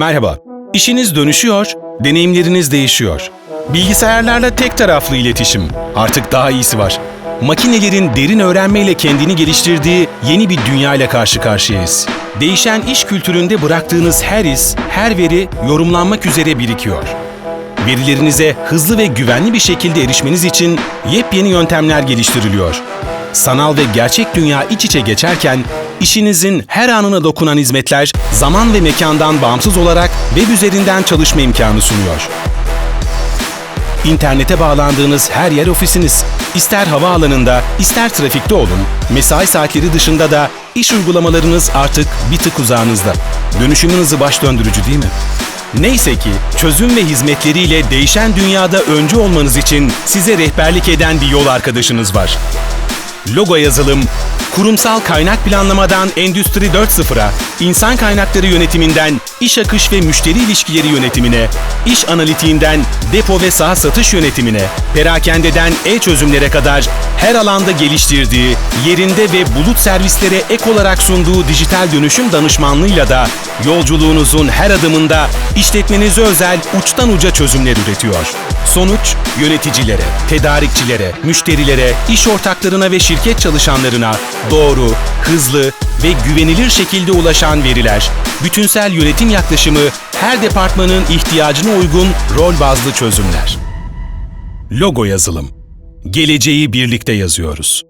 Merhaba. İşiniz dönüşüyor, deneyimleriniz değişiyor. Bilgisayarlarla tek taraflı iletişim. Artık daha iyisi var. Makinelerin derin öğrenmeyle kendini geliştirdiği yeni bir dünya ile karşı karşıyayız. Değişen iş kültüründe bıraktığınız her iz, her veri yorumlanmak üzere birikiyor. Verilerinize hızlı ve güvenli bir şekilde erişmeniz için yepyeni yöntemler geliştiriliyor. Sanal ve gerçek dünya iç içe geçerken işinizin her anına dokunan hizmetler zaman ve mekandan bağımsız olarak web üzerinden çalışma imkanı sunuyor. İnternete bağlandığınız her yer ofisiniz. İster havaalanında, ister trafikte olun, mesai saatleri dışında da iş uygulamalarınız artık bir tık uzağınızda. Dönüşümün hızı baş döndürücü değil mi? Neyse ki çözüm ve hizmetleriyle değişen dünyada öncü olmanız için size rehberlik eden bir yol arkadaşınız var. Logo yazılım, kurumsal kaynak planlamadan Endüstri 4.0'a, insan kaynakları yönetiminden iş akış ve müşteri ilişkileri yönetimine, iş analitiğinden depo ve saha satış yönetimine, perakendeden e-çözümlere kadar her alanda geliştirdiği, yerinde ve bulut servislere ek olarak sunduğu dijital dönüşüm danışmanlığıyla da yolculuğunuzun her adımında işletmenize özel uçtan uca çözümler üretiyor. Sonuç, yöneticilere, tedarikçilere, müşterilere, iş ortaklarına ve şirket çalışanlarına doğru, hızlı ve güvenilir şekilde ulaşan veriler, bütünsel yönetim yaklaşımı, her departmanın ihtiyacına uygun rol bazlı çözümler. Logo yazılım. Geleceği birlikte yazıyoruz.